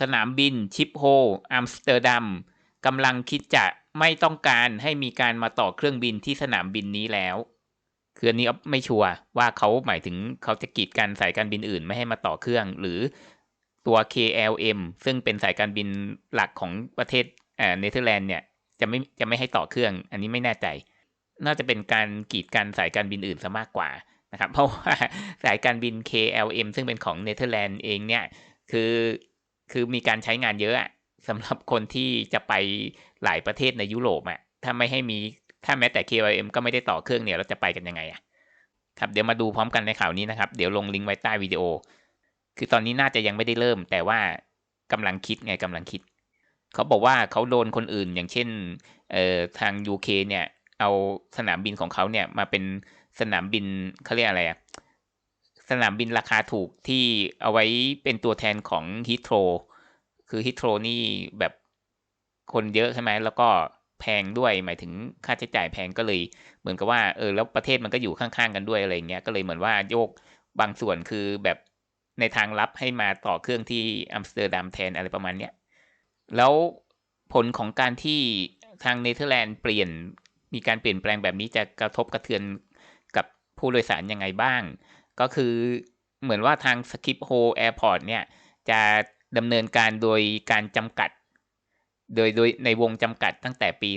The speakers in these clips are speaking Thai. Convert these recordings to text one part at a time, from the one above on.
สนามบินชิปโฮอัมสเตอร์ดัมกำลังคิดจะไม่ต้องการให้มีการมาต่อเครื่องบินที่สนามบินนี้แล้ว คืออันนี้ไม่ชัวร์ว่าเขาหมายถึงเขาจะกีดกันสายการบินอื่นไม่ให้มาต่อเครื่อง หรือตัว KLM ซึ่งเป็นสายการบินหลักของประเทศเนเธอร์แลนด์เนี่ยจะไม่จะไม่ให้ต่อเครื่อง อันนี้ไม่แน่ใจ น่าจะเป็นการกีดกันสายการบินอื่นซะมากกว่านะครับ เพราะว่าสายการบิน KLM ซึ่งเป็นของเนเธอร์แลนด์เองเนี่ย คือ คือมีการใช้งานเยอะสำหรับคนที่จะไปหลายประเทศในยุโรปอะถ้าไม่ให้มีถ้าแม้แต่ KLM ก็ไม่ได้ต่อเครื่องเนี่ยเราจะไปกันยังไงอะครับเดี๋ยวมาดูพร้อมกันในข่าวนี้นะครับ เดี๋ยวลงลิงก์ไว้ใต้วิดีโอ คือตอนนี้น่าจะยังไม่ได้เริ่ม แต่ว่ากำลังคิดไงกำลังคิด เขาบอกว่าเขาโดนคนอื่นอย่างเช่นเอ่อทาง UK เนี่ยเอาสนามบินของเขาเนี่ยมาเป็นสนามบินเขาเรียกอะไรอะ สนามบินราคาถูกที่เอาไว้เป็นตัวแทนของฮิตโ r รคือฮิตโ r รนี่แบบคนเยอะใช่ไหมแล้วก็แพงด้วยหมายถึงค่าใช้จ่ายแพงก็เลย เหมือนกับว่าเออแล้วประเทศมันก็อยู่ข้างๆกันด้วยอะไรเงี้ยก็เลยเหมือนว่าโยกบางส่วนคือแบบในทางลับให้มาต่อเครื่องที่อัมสเตอร์ดัมแทนอะไรประมาณเนี้ยแล้วผลของการที่ทางเนเธอร์แลนด์เปลี่ยนมีการเปลี่ยนแปลงแบบนี้จะกระทบกระเทือนกับผู้โดยสารยังไงบ้าง ก็คือเหมือนว่าทางสกิปโฮแอร์พอร์ตเนี่ย จะดำเนินการโดยการจำกัด โดยโดยในวงจำกัดตั้งแต่ปี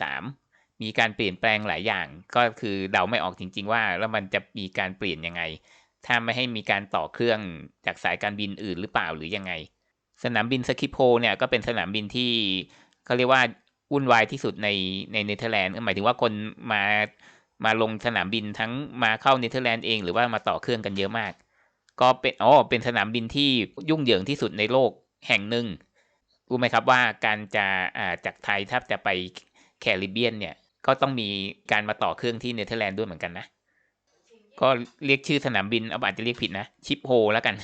2023 มีการเปลี่ยนแปลงหลายอย่าง ก็คือเดาไม่ออกจริง ๆ ว่า แล้วมันจะมีการเปลี่ยนยังไง ถ้าไม่ให้มีการต่อเครื่องจากสายการบินอื่นหรือเปล่าหรือยังไง สนามบินสกิปโฮเนี่ยก็เป็นสนามบินที่เขาเรียกว่าวุ่นวายที่สุดในในเนเธอร์แลนด์หมายถึงว่าคนมา มาลงสนามบินทั้งมาเข้าเนเธอร์แลนด์เองหรือว่ามาต่อเครื่องกันเยอะมาก ก็เป็นอ๋อเป็นสนามบินที่ยุ่งเหยิงที่สุดในโลกแห่งหนึ่งรู้ไหมครับว่าการจะอ่าจากไทยถ้าจะไปแคริบเบียนเนี่ยก็ต้องมีการมาต่อเครื่องที่เนเธอร์แลนด์ด้วยเหมือนกันนะ ก็เรียกชื่อสนามบินเอาอาจจะเรียกผิดนะ ชิปโฮแล้วกัน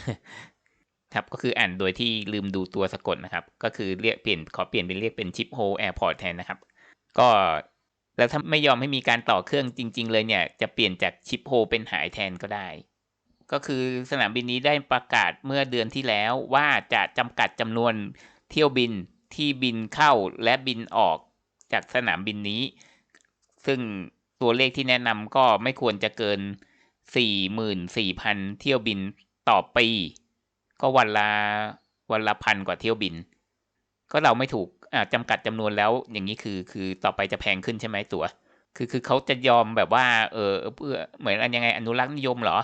ครับก็คืออ่านโดยที่ลืมดูตัวสะกดนะครับ ก็คือเรียกเปลี่ยนขอเปลี่ยนเป็นเรียกเป็นชิปโฮแอร์พอร์ตแทนนะครับ ก็ แล้วถ้าไม่ยอมให้มีการต่อเครื่องจริง ๆ เลยเนี่ย จะเปลี่ยนจากชิปโฮเป็นหายแทนก็ได้ ก็คือสนามบินนี้ได้ประกาศเมื่อเดือนที่แล้วว่าจะจำกัดจำนวนเที่ยวบินที่บินเข้าและบินออกจากสนามบินนี้ ซึ่งตัวเลขที่แนะนำก็ไม่ควรจะเกิน 44,000 เที่ยวบินต่อปี ก็วันละวันละพันกว่าเที่ยวบิน ก็เราไม่ถูก จำกัดจำนวนแล้วอย่างนี้คือคือต่อไปจะแพงขึ้นใช่ไหมตัว คือคือเขาจะยอมแบบว่า เออเพื่อเหมือนอันยังไงอนุรักษ์นิยมเหรอ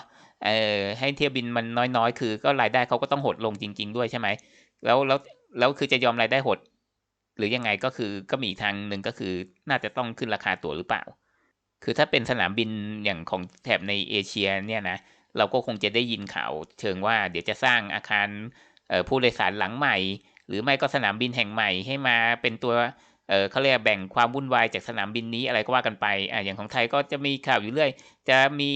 เออให้เที่ยวบินมันน้อยๆ คือก็รายได้เขาก็ต้องหดลงจริง ๆ ด้วยใช่ไหมแล้วแล้วแล้วคือจะยอมรายได้หด หรือยังไงก็คือก็มีทางหนึ่งก็คือน่าจะต้องขึ้นราคาตั๋วหรือเปล่า คือถ้าเป็นสนามบินอย่างของแถบในเอเชียเนี่ยนะเราก็คงจะได้ยินข่าวเชิงว่าเดี๋ยวจะสร้างอาคารผู้โดยสารหลังใหม่ หรือไม่ก็สนามบินแห่งใหม่ให้มาเป็นตัวเออเขาเรียกแบ่งความวุ่นวายจากสนามบินนี้อะไรก็ว่ากันไปอ่าอย่างของไทยก็จะมีข่าวอยู่เรื่อย จะมี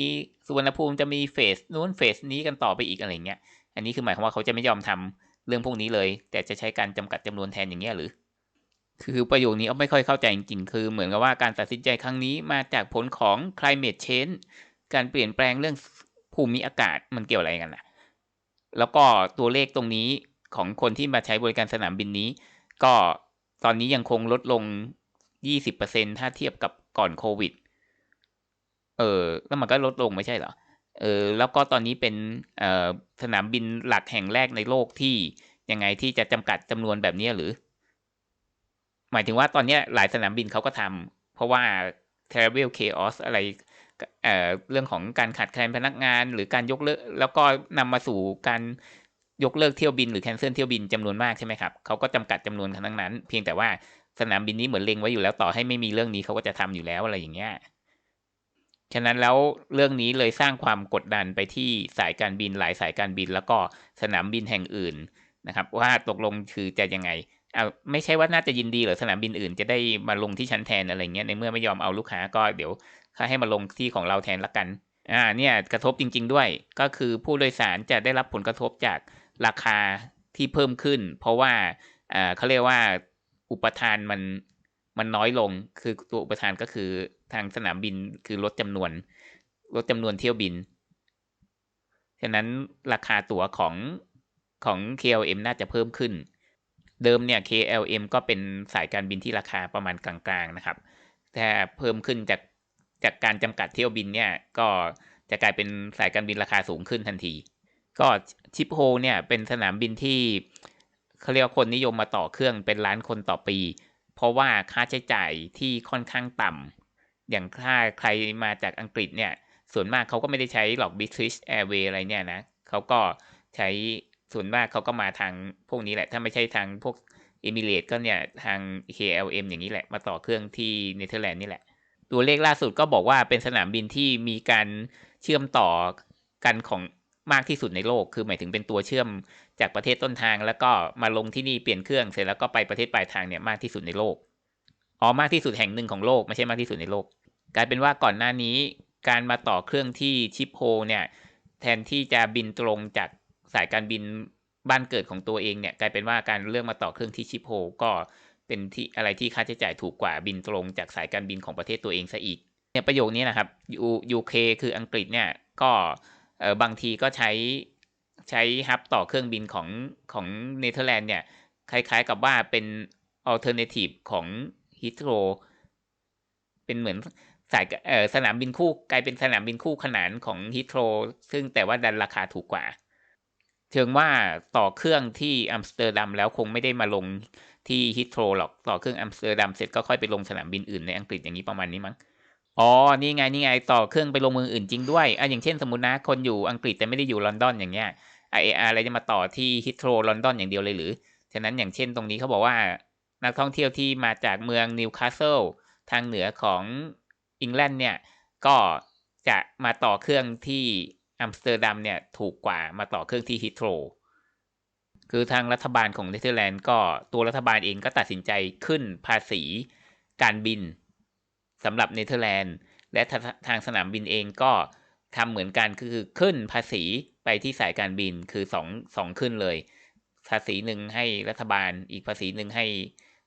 สุวรรณภูมิจะมีเฟสนู้นเฟสนี้กันต่อไปอีกอะไรเงี้ย อันนี้คือหมายความว่าเขาจะไม่ยอมทำเรื่องพวกนี้เลย แต่จะใช้การจำกัดจำนวนแทนอย่างเงี้ยหรือ คือประโยคนี้เอาไม่ค่อยเข้าใจจริงๆ คือเหมือนกับว่าการตัดสินใจครั้งนี้มาจากผลของ climate change การเปลี่ยนแปลงเรื่องภูมิอากาศมันเกี่ยวอะไรกันล่ะแล้วก็ตัวเลขตรงนี้ ของคนที่มาใช้บริการสนามบินนี้ ก็ตอนนี้ยังคงลดลง 20%ถ้าเทียบกับก่อนโควิด เออแล้วมันก็ลดลงไม่ใช่เหรอ เออ แล้วก็ตอนนี้เป็นออสนามบินหลักแห่งแรกในโลกที่ยังไงที่จะจำกัดจำนวนแบบนี้หรือ หมายถึงว่าตอนนี้หลายสนามบินเขาก็ทำเพราะว่า travel chaos อะไรเเรื่องของการขาดแคลนพนักงานหรือการยกเลิกแล้วก็นำมาสู่การ ยกเลิกเที่ยวบินหรือแคนเซิลเที่ยวบินจำนวนมากใช่ไหมครับเขาก็จำกัดจำนวนทั้งนั้น เพียงแต่ว่าสนามบินนี้เหมือนเล็งไว้อยู่แล้วต่อให้ไม่มีเรื่องนี้เขาก็จะทำอยู่แล้วอะไรอย่างเงี้ยฉะนั้นแล้วเรื่องนี้เลยสร้างความกดดันไปที่สายการบินหลายสายการบิน แล้วก็สนามบินแห่งอื่นนะครับ ว่าตกลงคือจะยังไงเอาไม่ใช่ว่าน่าจะยินดีหรือสนามบินอื่นจะได้มาลงที่ชั้นแทนอะไรเงี้ยในเมื่อไม่ยอมเอาลูกค้าก็เดี๋ยวให้มาลงที่ของเราแทนละกันอ่าเนี่ยกระทบจริง ๆ ด้วย ก็คือผู้โดยสารจะได้รับผลกระทบจาก ราคาที่เพิ่มขึ้น เพราะว่าเขาเรียกว่าอุปทานมันมันน้อยลงคือตัวอุปทานก็คือทางสนามบินคือลดจำนวนลดจำนวนเที่ยวบิน ฉะนั้นราคาตั๋วของของ KLM น่าจะเพิ่มขึ้น เดิมเนี่ย KLM ก็เป็นสายการบินที่ราคาประมาณกลางๆนะครับ แต่เพิ่มขึ้นจากจากการจำกัดเที่ยวบินเนี่ยก็จะกลายเป็นสายการบินราคาสูงขึ้นทันที ก็ชิปโฮเนี่ยเป็นสนามบินที่เขาเรียกคนนิยมมาต่อเครื่องเป็นล้านคนต่อปี เพราะว่าค่าใช้จ่ายที่ค่อนข้างต่ำอย่างถ้าใครมาจากอังกฤษเนี่ยส่วนมากเขาก็ไม่ได้ใช้หรอก British Airways อะไรเนี่ยนะเขาก็ใช้ส่วนมากเขาก็มาทางพวกนี้แหละ ถ้าไม่ใช่ทางพวกเอมิเรตก็เนี่ยทาง KLM อย่างนี้แหละ มาต่อเครื่องที่เนเธอร์แลนด์นี่แหละ ตัวเลขล่าสุดก็บอกว่าเป็นสนามบินที่มีการเชื่อมต่อกันของ มากที่สุดในโลก คือหมายถึงเป็นตัวเชื่อมจากประเทศต้นทาง แล้วก็มาลงที่นี่เปลี่ยนเครื่องเสร็จแล้วก็ไปประเทศปลายทางเนี่ยมากที่สุดในโลก อ๋อมากที่สุดแห่งหนึ่งของโลกไม่ใช่มากที่สุดในโลก กลายเป็นว่าก่อนหน้านี้ การมาต่อเครื่องที่ชิปโฮเนี่ยแทนที่จะบินตรงจากสายการบินบ้านเกิดของตัวเองเนี่ยกลายเป็นว่าการเลือกมาต่อเครื่องที่ชิปโฮก็เป็นที่อะไรที่ค่าใช้จ่ายถูกกว่าบินตรงจากสายการบินของประเทศตัวเองซะอีกเนี่ยประโยคนี้นะครับยูยูเคคืออังกฤษเนี่ยก็ บางทีก็ใช้ใช้ฮับต่อเครื่องบินของของเนเธอร์แลนด์เนี่ย คล้ายๆกับว่าเป็นอัลเทอร์เนทีฟของฮิตโรเป็นเหมือนสายเออสนามบินคู่กลายเป็นสนามบินคู่ขนานของฮิตโรซึ่งแต่ว่าดันราคาถูกกว่าเชิงว่าต่อเครื่องที่อัมสเตอร์ดัมแล้วคงไม่ได้มาลงที่ฮิตโรหรอกต่อเครื่องอัมสเตอร์ดัมเสร็จก็ค่อยไปลงสนามบินอื่นในอังกฤษอย่างนี้ประมาณนี้มั้ง อ๋อ นี่ไง นี่ไง ต่อเครื่องไปลงเมืองอื่นจริงด้วยอะอย่างเช่นสมมตินะ คนอยู่อังกฤษแต่ไม่ได้อยู่ลอนดอนอย่างเงี้ยไอเออะไรจะมาต่อที่ฮิตโรลอนดอนอย่างเดียวเลยหรือ ฉะนั้นอย่างเช่นตรงนี้เขาบอกว่า นักท่องเที่ยวที่มาจากเมืองนิวคาสเซิลทางเหนือของอังกฤษเนี่ย ก็จะมาต่อเครื่องที่อัมสเตอร์ดัมเนี่ยถูกกว่ามาต่อเครื่องที่ฮิตโรคือทางรัฐบาลของเนเธอร์แลนด์ก็ตัวรัฐบาลเองก็ตัดสินใจขึ้นภาษีการบิน สำหรับเนเธอร์แลนด์ และทางสนามบินเองก็ทำเหมือนกันคือขึ้นภาษีไปที่สายการบินคือสองสองขึ้นเลย ภาษีหนึ่งให้รัฐบาล อีกภาษีหนึ่งให้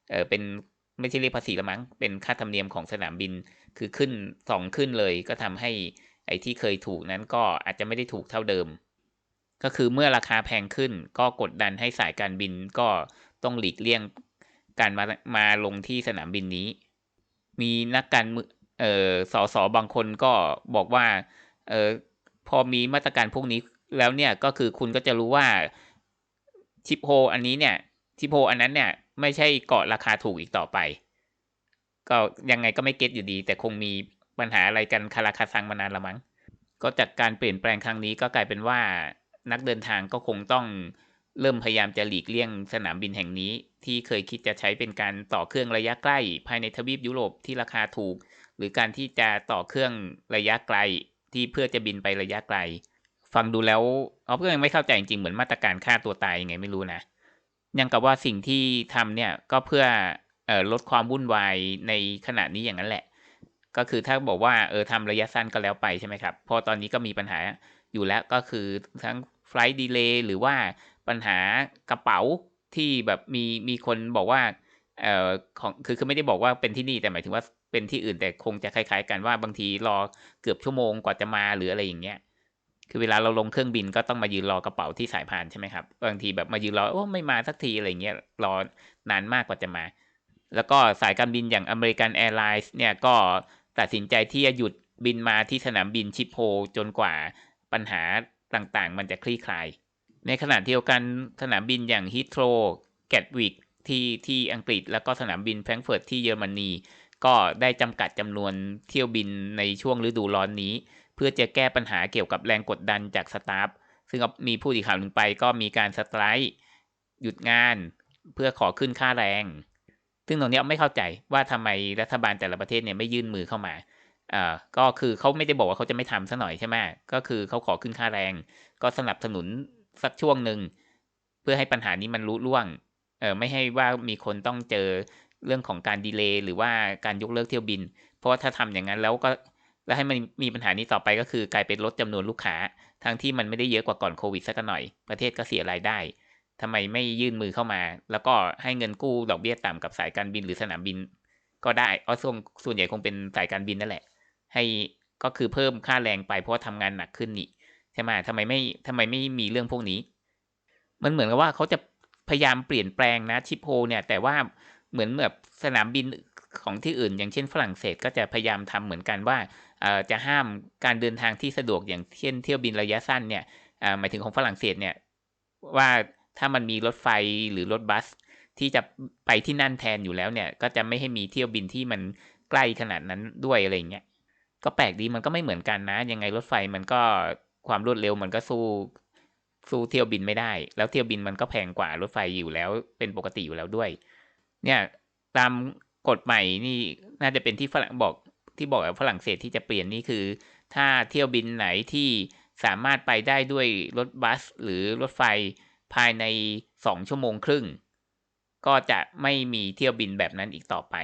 เออเป็นไม่ใช่เรียกภาษีละมั้งเป็นค่าธรรมเนียมของสนามบินคือขึ้นสองขึ้นเลย ก็ทำให้ไอ้ที่เคยถูกนั้นก็อาจจะไม่ได้ถูกเท่าเดิม ก็คือเมื่อราคาแพงขึ้น ก็กดดันให้สายการบินก็ต้องหลีกเลี่ยงการมามาลงที่สนามบินนี้ มีนักการเอ่อสอสอบางคนก็บอกว่าเอ่อพอมีมาตรการพวกนี้แล้วเนี่ยก็คือคุณก็จะรู้ว่าชิปโฮอันนี้เนี่ยชิปโฮอันนั้นเนี่ยไม่ใช่เกาะราคาถูกอีกต่อไป ก็ยังไงก็ไม่เก็ตอยู่ดี แต่คงมีปัญหาอะไรกันคาราคาซังมานานละมั้งก็จากการเปลี่ยนแปลงครั้งนี้ก็กลายเป็นว่านักเดินทางก็คงต้อง เริ่มพยายามจะหลีกเลี่ยงสนามบินแห่งนี้ ที่เคยคิดจะใช้เป็นการต่อเครื่องระยะใกล้ ภายในทวีปยุโรปที่ราคาถูก หรือการที่จะต่อเครื่องระยะไกล ที่เพื่อจะบินไประยะไกล ฟังดูแล้วเอาเพื่อยังไม่เข้าใจจริงเหมือนมาตรการฆ่าตัวตายยังไงไม่รู้นะยังกับว่าสิ่งที่ทำเนี่ยก็เพื่อออลดความวุ่นวายในขณะนี้อย่างนั้นแหละ ก็คือถ้าบอกว่าเออทำระยะสั้นก็แล้วไปใช่ไหมครับพอตอนนี้ก็มีปัญหาอยู่แล้วก็คือทั้งไฟล์ดีเลย์หรือว่า ปัญหากระเป๋าที่แบบมีมีคนบอกว่าเอ่อของคือคือไม่ได้บอกว่าเป็นที่นี่แต่หมายถึงว่าเป็นที่อื่นแต่คงจะคล้าย ๆ กันว่าบางทีรอเกือบชั่วโมงกว่าจะมาหรืออะไรอย่างเงี้ยคือเวลาเราลงเครื่องบินก็ต้องมายืนรอกระเป๋าที่สายพานใช่ไหมครับบางทีแบบมายืนรอโอ้ไม่มาสักทีอะไรเงี้ยรอนานมากกว่าจะมา แล้วก็สายการบินอย่างอเมริกันแอร์ไลน์เนี่ยก็ตัดสินใจที่จะหยุดบินมาที่สนามบินชิปโฮจนกว่าปัญหาต่างๆ มันจะคลี่คลาย ในขณะเดียวกันสนามบินอย่างฮิตโตรแกตวิกที่ที่อังกฤษ แล้วก็สนามบินแฟรงก์เฟิร์ตที่เยอรมนี ก็ได้จำกัดจำนวนเที่ยวบินในช่วงฤดูร้อนนี้ เพื่อจะแก้ปัญหาเกี่ยวกับแรงกดดันจากสตาฟซึ่งมีผู้ดีข่าวหนึ่งไปก็มีการสไตร์หยุดงานเพื่อขอขึ้นค่าแรง ซึ่งตรงนี้ไม่เข้าใจว่าทำไมรัฐบาลแต่ละประเทศเนี่ยไม่ยื่นมือเข้ามาอ่าก็คือเขาไม่ได้บอกว่าเขาจะไม่ทำซะหน่อยใช่ไหมก็คือเขาขอขึ้นค่าแรง ก็สนับสนุน สักช่วงหนึ่งเพื่อให้ปัญหานี้มันรู้ล่วงเออไม่ให้ว่ามีคนต้องเจอเรื่องของการดีเลย์หรือว่าการยกเลิกเที่ยวบิน เพราะว่าถ้าทำอย่างนั้นแล้วก็แล้วให้มันมีปัญหานี้ต่อไปก็คือกลายเป็นลดจำนวนลูกค้า ทั้งที่มันไม่ได้เยอะกว่าก่อนโควิดสักหน่อย ประเทศก็เสียรายได้ทำไมไม่ยื่นมือเข้ามา แล้วก็ให้เงินกู้ดอกเบี้ยต่ำกับสายการบินหรือสนามบิน ก็ได้เอส่วนส่วนใหญ่คงเป็นสายการบินนั่นแหละ ให้ก็คือเพิ่มค่าแรงไปเพราะว่าทำงานหนักขึ้นนี่ ช่ไหมทำไมไม่ทำไมไม่มีเรื่องพวกนี้ มันเหมือนกับว่าเขาจะพยายามเปลี่ยนแปลงนะชิปโฮเนี่ย แต่ว่าเหมือนแบบสนามบินของที่อื่น อย่างเช่นฝรั่งเศสก็จะพยายามทำเหมือนกันว่าจะห้ามการเดินทางที่สะดวกอย่างเช่นเที่ยวบินระยะสั้นเนี่ยหมายถึงของฝรั่งเศสเนี่ยว่าถ้ามันมีรถไฟหรือรถบัส ที่จะไปที่นั่นแทนอยู่แล้วเนี่ย ก็จะไม่ให้มีเที่ยวบินที่มันใกล้ขนาดนั้นด้วยอะไรเงี้ยก็แปลกดีมันก็ไม่เหมือนกันนะ ยังไงรถไฟมันก็ ความรวดเร็วมันก็สู้สู้เที่ยวบินไม่ได้ แล้วเที่ยวบินมันก็แพงกว่ารถไฟอยู่แล้วเป็นปกติอยู่แล้วด้วย เนี่ยตามกฎใหม่นี่น่าจะเป็นที่ฝรั่งบอกที่บอกว่าฝรั่งเศสที่จะเปลี่ยนนี่คือ ถ้าเที่ยวบินไหนที่สามารถไปได้ด้วยรถบัสหรือรถไฟภายในสองชั่วโมงครึ่ง ก็จะไม่มีเที่ยวบินแบบนั้นอีกต่อไป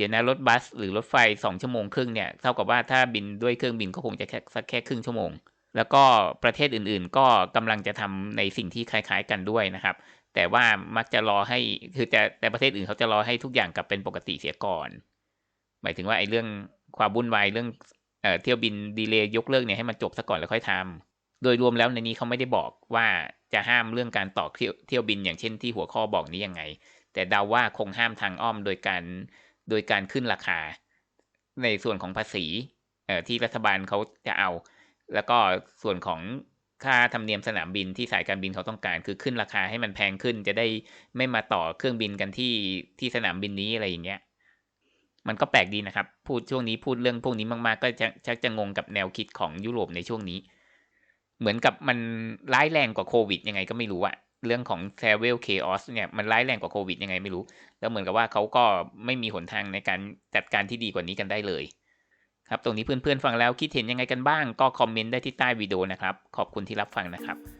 ดี๋ยวนะรถบัสหรือรถไฟสองชั่วโมงครึ่งเนี่ยเท่ากับว่าถ้าบินด้วยเครื่องบินก็คงจะแค่สักแค่ครึ่งชั่วโมง แล้วก็ประเทศอื่นๆ ก็กำลังจะทำในสิ่งที่คล้ายๆกันด้วยนะครับ แต่ว่ามักจะรอให้คือแต่แต่ประเทศอื่นเขาจะรอให้ทุกอย่างกลับเป็นปกติเสียก่อน หมายถึงว่าไอ้เรื่องความวุ่นวายเรื่องเอ่อเที่ยวบินดีเลย์ยกเลิกเนี่ยให้มันจบซะก่อนแล้วค่อยทำโดยรวมแล้วในนี้เขาไม่ได้บอกว่าจะห้ามเรื่องการต่อเที่ยวเที่ยวบินอย่างเช่นที่หัวข้อบอกนี้ยังไง แต่เดาว่าคงห้ามทางอ้อมโดยการ โดยการขึ้นราคาในส่วนของภาษีเอ่อที่รัฐบาลเขาจะเอา แล้วก็ส่วนของค่าธรรมเนียมสนามบินที่สายการบินเขาต้องการ คือขึ้นราคาให้มันแพงขึ้นจะได้ไม่มาต่อเครื่องบินกันที่ที่สนามบินนี้อะไรอย่างเงี้ยมันก็แปลกดีนะครับ พูดช่วงนี้พูดเรื่องพวกนี้มากๆ ก็ชักจะงงกับแนวคิดของยุโรปในช่วงนี้ เหมือนกับมันร้ายแรงกว่าโควิดยังไงก็ไม่รู้อะ เรื่องของ travel chaos เนี่ยมันร้ายแรงกว่าโควิดยังไงไม่รู้ แล้วเหมือนกับว่าเขาก็ไม่มีหนทางในการจัดการที่ดีกว่านี้กันได้เลย ครับ ตรงนี้เพื่อนๆฟังแล้วคิดเห็นยังไงกันบ้าง ก็คอมเมนต์ได้ที่ใต้วิดีโอนะครับ ขอบคุณที่รับฟังนะครับ